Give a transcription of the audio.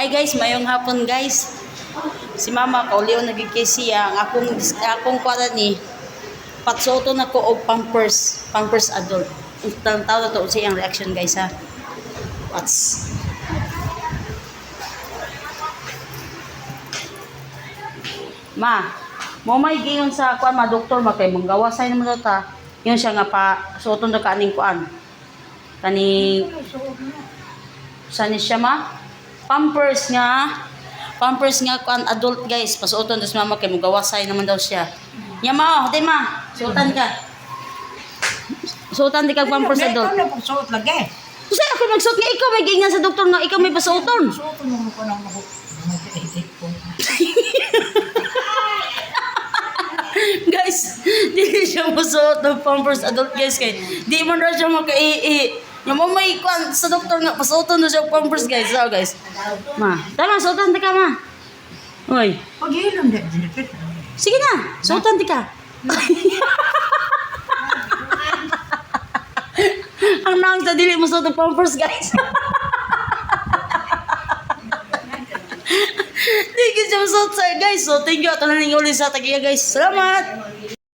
Hi guys, mayong hapon guys. Si mama ko, Leo nagkikisi ang akong, akong kwara ni patsoto na ko og pampers, pampers adult. Ang tao na to sa iyang reaction guys ha. Pats. Ma, mo may giyon sa kuan ma doktor ma kay manggawa sa naman daw ta. Yun siya nga pa suoton daw kaning kuan. Kaning Saan siya ma? Pampers nga. Pampers nga kuan adult guys. Pasuoton dos mama kay mugawasay naman daw siya. Nya ma, oh, di ma. Suotan ka. Suotan di kag pampers adult. Ikaw na pagsuot lagi. Kasi ako magsuot nga ikaw may giingan sa doktor nga ikaw may pasuoton. Suot mo ko nang guys, di siya masuot ng pampers adult guys kay di man ra siya makai Yung mo may kuan sa doktor nga pasuoton na siya pampers guys. So guys. Ma, tama suotan ka ma. Oy. Pag-ilon din. Dinipit. Sige na, suotan ka. Ang nang sa dili mo ng pampers, guys. Thank you so much, guys. So, thank you. Ito na ning uli sa tagiya, guys. Salamat!